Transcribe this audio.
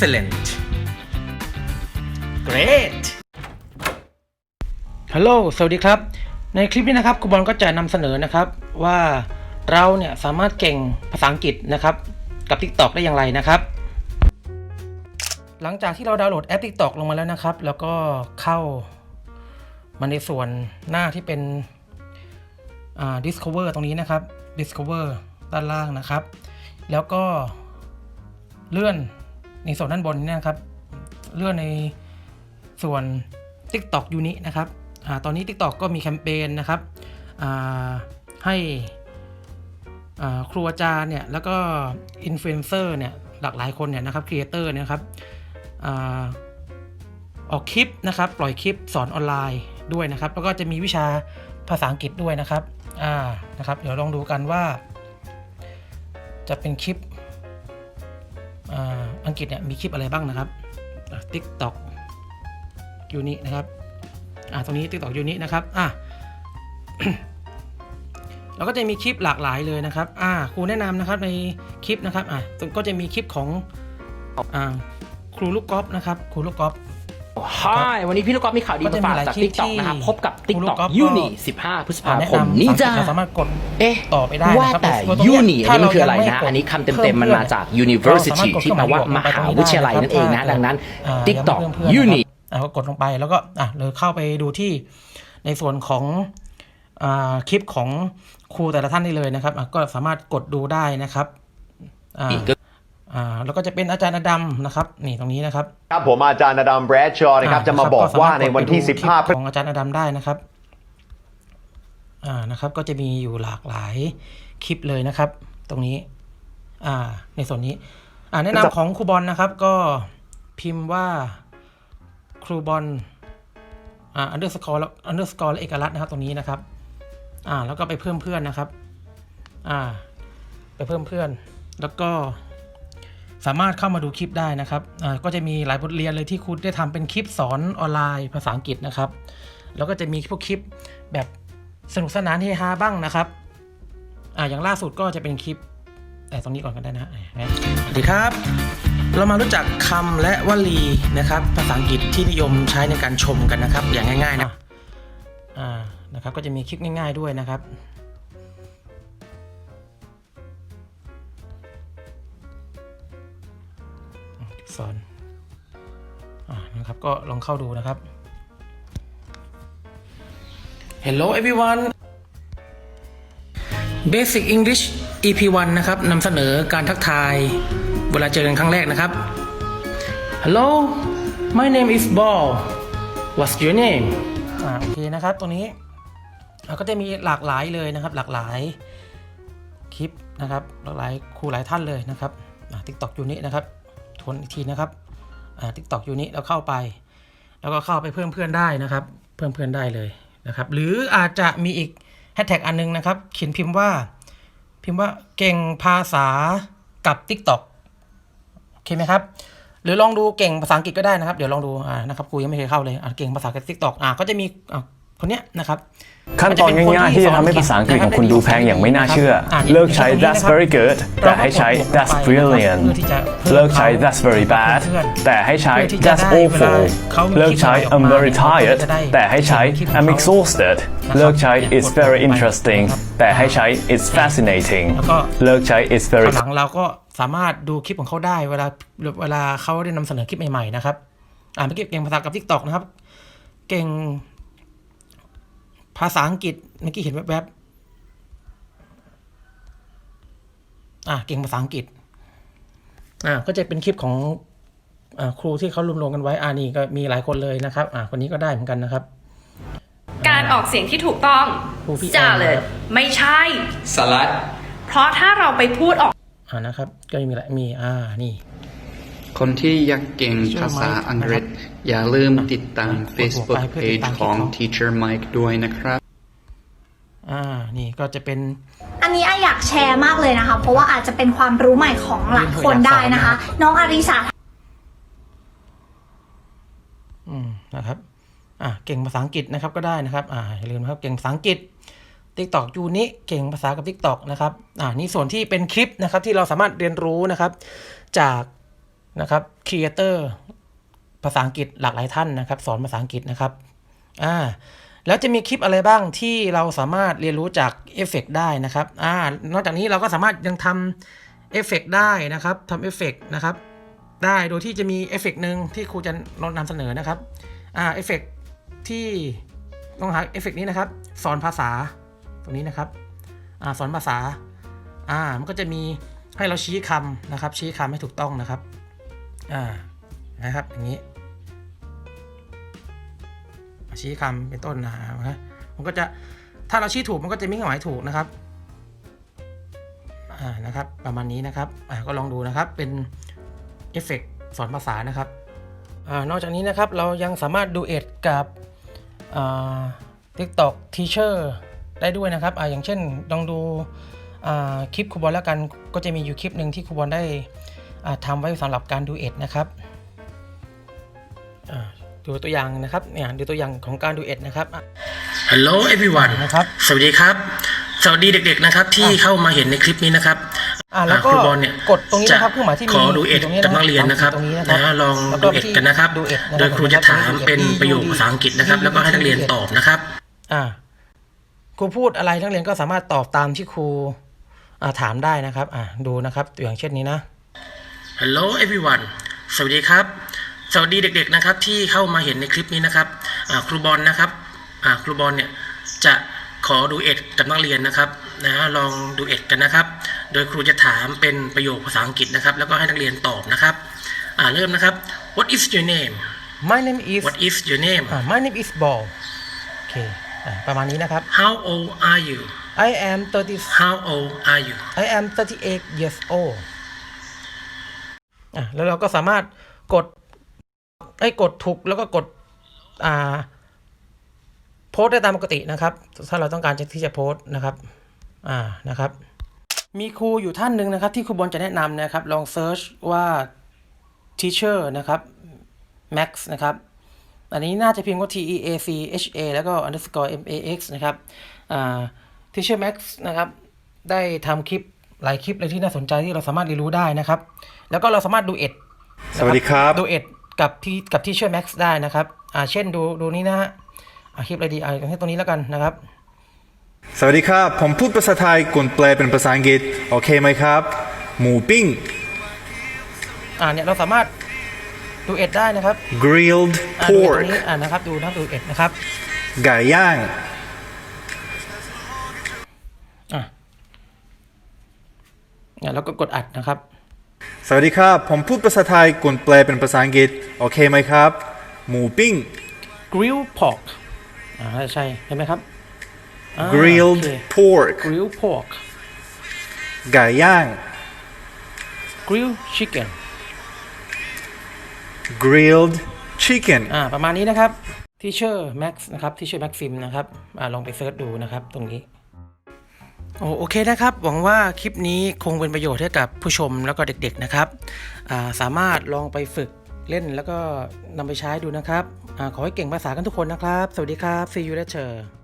excellent great ฮัลโหล สวัสดีครับ ในคลิปนี้นะครับครูบอลก็จะนำเสนอนะครับว่าเราเนี่ยสามารถเก่งภาษาอังกฤษนะครับกับ TikTok ได้อย่างไรนะครับ หลังจากที่เราดาวน์โหลดแอป TikTok ลงมาแล้วนะครับ แล้วก็เข้ามาในส่วนหน้าที่เป็น discover ตรงนี้นะครับ discover ด้านล่างนะครับ แล้วก็เลื่อน ในส่วนด้านบนนี้นะครับ เลื่อนในส่วน TikTok ยูนินะครับอตอนนี้ TikTok ก็มีแคมเปญนะครับให้ครูอาจารย์เนี่ยแล้วก็อินฟลูเอนเซอร์เนี่ยหลากหลายคนเนี่ยนะครับครีเอเตอร์เนี่ยนะครับอออกคลิปนะครับ ปล่อยคลิปสอนออนไลน์ด้วยนะครับ แล้วก็จะมีวิชาภาษาอังกฤษด้วยนะครับอ่านะครับ เดี๋ยวลองดูกันว่า จะเป็นคลิป อังกฤษเนี่ยมีคลิปอะไรบ้างนะครับติ๊กต็อกยูนินะครับอ่าตรงนี้ติ๊กต็อกยูนินะครับอะเราก็จะมีคลิปหลากหลายเลยนะครับอ่าครูแนะนำนะครับในคลิปนะครับอะก็จะมีคลิปของอ่าครูลูกกอล์ฟนะครับครูลูกกอล์ฟ ฮายวันนี้พี่ลูกกอล์ฟมีข่าวดีก็มาจะมีฝากหลายจากคลิป TikTok นะครับที่พบกับคุณลูก TikTok กอล์ฟก็ยูนิ15 พฤษภาแนะคมนำนี้ภาษาจ้าอังกฤษเราสามารถกดเอ๊ะต่อไปได้ว่านะครับแต่ตัวตรงยูเนี้ยนิอัถ้านนี้เราคืออะไรยังไม่นะกดอันนี้คำเต็มๆมันมาจากเพิ่ม University เพื่อนที่แปลว่ามหาวิทยาลัยนั่นเองนะดังนั้นอ่า TikTok ยังไม่เพิ่มเพื่อนยูนินะครับอ่าก็กดลงไปแล้วก็อะเลยเข้าไปดูที่ในส่วนของอ่าคลิปของครูแต่ละท่านได้เลยนะครับอะก็สามารถกดดูได้นะครับอ่า อีกก็อ่าแล้วก็จะเป็นอาจารย์อดัมนะครับนี่ตรงนี้นะครับครับผมอาจารย์อดัมแบรดชอว์นะครับจะมาบอกว่าในวันที่ 15พฤษภาคมของอาจารย์อดัมได้นะครับอ่านะครับก็จะมีอยู่หลากหลายคลิปเลยนะครับ ตรงนี้อ่าในส่วนนี้อ่าแนะนำของครูบอลนะครับ ก็พิมพ์ว่าครูบอลอ่า underscore แล้ว underscore และเอกลักษณ์นะครับตรงนี้นะครับอ่าแล้วก็ไปเพิ่มเพื่อนนะครับอ่าไปเพิ่มเพื่อน แล้วก็ สามารถเข้ามาดูคลิปได้นะครับอ่าก็จะมีหลายบทเรียนเลยที่คุณได้ทำเป็นคลิปสอนออนไลน์ภาษาอังกฤษนะครับ แล้วก็จะมีพวกคลิปแบบสนุกสนานเฮฮาบ้างนะครับอ่าอย่างล่าสุดก็จะเป็นคลิปแต่ตรงนี้ก่อนก็ได้นะอะสวัสดีครับ เรามารู้จักคำและวลีนะครับ ภาษาอังกฤษที่นิยมใช้ในการชมกันนะครับ อย่างง่าย ๆ นะ อ่า นะครับ ก็จะมีคลิปง่าย ๆด้วยนะครับ สอนอ่านะครับก็ลองเข้าดูนะครับ Hello everyone Basic English EP 1นะครับนำเสนอการทักทาย เวลาเจอกันครั้งแรกนะครับ Hello my name is Ball What's your name อ่าโอเคนะครับตรงนี้เราก็จะมีหลากหลายเลยนะครับ หลากหลายคลิปนะครับหลากหลายครูหลายท่านเลยนะครับทิกตอกยูนินะครับ นอีกทีนะครับทิกตอกยูนิแล้วเข้าไป แล้วก็เข้าไปเพิ่มเพื่อนได้นะครับ เพิ่มเพื่อนได้เลยนะครับ หรืออาจจะมีอีกแฮชแท็กอันนึงนะครับ เขียนพิมพ์ว่าพิมพ์ว่าเก่งภาษากับ TikTok โอเคไหมครับ หรือลองดูเก่งภาษาอังกฤษก็ได้นะครับ เดี๋ยวลองดูอ่านะครับครูยังไม่เคยเข้าเลยอ่าเก่งภาษากับ TikTok อ่าก็จะมีอ่า คนเนี้ยนะครับขั้นตอนง่ายๆ ที่จะทำให้ภาษาอังกฤษของคุณดูแพงอย่างไม่น่าเชื่อ เลิกใช้ that's very good แต่ให้ใช้ that's brilliant เลิกใช้ that's very bad แต่ให้ใช้ that's awful เลิกใช้ I'm very tired แต่ให้ใช้ I'm exhausted เลิกใช้ it's very interesting แต่ให้ใช้ it's fascinating แล้วก็เลิกใช้ it's ต very อนหลังเราก็สามารถดูคลิปของเขาได้เวลาเวลาเขาได้นำเสนอคลิปใหม่ๆนะครับอ่าเมื่อกี้เก่งภาษากับ TikTok นะครับ เก่ง ภาษาอังกฤษเมื่อกี้เห็นแวบๆอ่าเก่งภาษาอังกฤษอ่าก็จะเป็นคลิปของอ่าครูที่เขารวมลงกันไว้อ่านี่ก็มีหลายคนเลยนะครับ อ่าคนนี้ก็ได้เหมือนกันนะครับ การออกเสียงที่ถูกต้องครูพี่แอน salad ไม่ใช่สลัด เพราะถ้าเราไปพูดออกอ่านะครับ ก็มีหลายมีอ่านี่คนที่อยากเก่งภาษาอังกฤษ อย่าลืมติดตามกดหัว Facebook ไปเพื่อติด page ตามของคลิปเขา Teacher Mike ด้วยนะครับ อ่า นี่ก็จะเป็น อันนี้ไออยากแชร์มากเลยนะคะ เพราะว่าอาจจะเป็นความรู้ใหม่ของหลายคนได้นะคะ น้องอาริสาอืมนะครับ อ่าเก่งภาษาอังกฤษนะครับก็ได้นะครับ อ่าอย่าลืมนะครับ เก่งภาษาอังกฤษ TikTok ยูนิเก่งภาษากับ TikTok นะครับ อ่า นี่ส่วนที่เป็นคลิปนะครับ ที่เราสามารถเรียนรู้นะครับ จากนะครับครีเอเตอร์ภาษาอังกฤษหลากหลายท่านนะครับ สอนภาษาอังกฤษนะครับ อ่า แล้วจะมีคลิปอะไรบ้างที่เราสามารถเรียนรู้จากเอฟเฟกได้นะครับอ่านอกจากนี้เราก็สามารถยังทำเอฟเฟกได้นะครับทำเอฟเฟกนะครับได้โดยที่จะมีเอฟเฟกหนึ่งที่ครูจะนำเสนอนะครับอ่าเอฟเฟกที่ต้องหาเอฟเฟกนี้นะครับ สอนภาษาตรงนี้นะครับอ่าสอนภาษาอ่ามันก็จะมีให้เราชี้คำนะครับ ชี้คำให้ถูกต้องนะครับอ่านะครับอย่างนี้ ชี้คำเป็นต้นนะฮะมันก็จะถ้าเราชี้ถูกมันก็จะมีเครื่องหมายถูกนะครับอ่านะครับ ประมาณนี้นะครับอ่าก็ลองดูนะครับเป็นเอฟเฟกต์สอนภาษานะครับอ่านอกจากนี้นะครับเรายังสามารถดูเอ็ดกับอ่า TikTok Teacher ได้ด้วยนะครับอ่าอย่างเช่นลองดูอ่าคลิปครูบอลแล้วกันก็จะมีอยู่คลิปหนึ่งที่ครูบอลได้อ่าทำไว้สำหรับการดูเอ็ดนะครับอ่า ดูตัวอย่างนะครับเนี่ยดูตัวอย่างของการดูเอ็ดนะครับ Hello everyone นะครับสวัสดีครับ สวัสดีเด็กๆนะครับที่เข้ามาเห็นในคลิปนี้นะครับอ่าแล้วก็กดตรงนี้นะครับเครื่องหมายที่มีขอดูเอ็ดกับนักเรียนนะครับนะลองดูเอ็ดกันนะครับ โดยครูจะถามเป็นประโยคภาษาอังกฤษนะครับ แล้วก็ให้นักเรียนตอบนะครับอ่าครูพูดอะไรนักเรียนก็สามารถตอบตามที่ครูอ่าถามได้นะครับอ่าดูนะครับตัวอย่างเช่นนี้นะ Hello everyone สวัสดีครับ สวัสดีเด็กๆนะครับที่เข้ามาเห็นในคลิปนี้นะครับอ่าครูบอลนะครับอ่าครูบอลเนี่ยจะขอดูเอ็ดกับนักเรียนนะครับนะลองดูเอ็ดกันนะครับ โดยครูจะถามเป็นประโยคภาษาอังกฤษนะครับ แล้วก็ให้นักเรียนตอบนะครับอ่าเริ่มนะครับ What is your name My name is What is your name อ่า My name is Ball โอเคอ่าประมาณนี้นะครับ How old are you I am 30 How old are you I am 38 years old อะแล้วเราก็สามารถกด ไอ้ยกดถูกแล้วก็กดอ่าโพสต์ได้ตามปกตินะครับ ถ้าเราต้องการจะที่จะโพสต์นะครับอ่านะครับ มีครูอยู่ท่านหนึ่งนะครับ ที่ครูบอลจะแนะนำนะครับ ลองเซิร์ชว่า teacher นะครับ max นะครับอันนี้น่าจะพิมพ์ว่า T E A C H A แล้วก็ underscore M A X นะครับอ่า teacher max นะครับ ได้ทำคลิปหลายคลิปเลยที่น่าสนใจที่เราสามารถเรียนรู้ได้นะครับ แล้วก็เราสามารถดูเอ็ด สวัสดีครับ ดูเอ็ด กับที่กับที่เชื่อแม็กซ์ได้นะครับอ่าเช่นดูดูนี้นะฮะอ่าคลิปอะไรดีอ่าให้ตรงนี้แล้วกันนะครับ สวัสดีครับ ผมพูดภาษาไทยกุนแปลเป็นภาษาอังกฤษ โอเคไหมครับ หมูปิ้ง อ่าเนี่ยเราสามารถดูเอ็ดได้นะครับ grilled อ่าดูเอ็ดตร pork งนี้อ่านะครับดูนะครับดูเอ็ดนะครับไก่ย่าง อ่าเนี่ยเราก็กดอัดนะครับ สวัสดีครับ ผมพูดภาษาไทยกุนแปลเป็นภาษาอังกฤษ โอเคไหมครับ หมูปิ้ง grill pork อ่าใช่เห็นไหมครับอ่า grilled โอเค pork grill pork ไก่ย่าง grill chicken grilled chicken อ่าประมาณนี้นะครับ Teacher Max นะครับ Teacher Maxim นะครับอ่าลองไปเซิร์ชดูนะครับตรงนี้ โอโอเคนะครับ หวังว่าคลิปนี้คงเป็นประโยชน์ให้กับผู้ชมแล้วก็เด็กๆนะครับาสามารถลองไปฝึกเล่นแล้วก็นำไปใช้ดูนะครับอขอให้เก่งภาษากันทุกคนนะครับ สวัสดีครับ see you later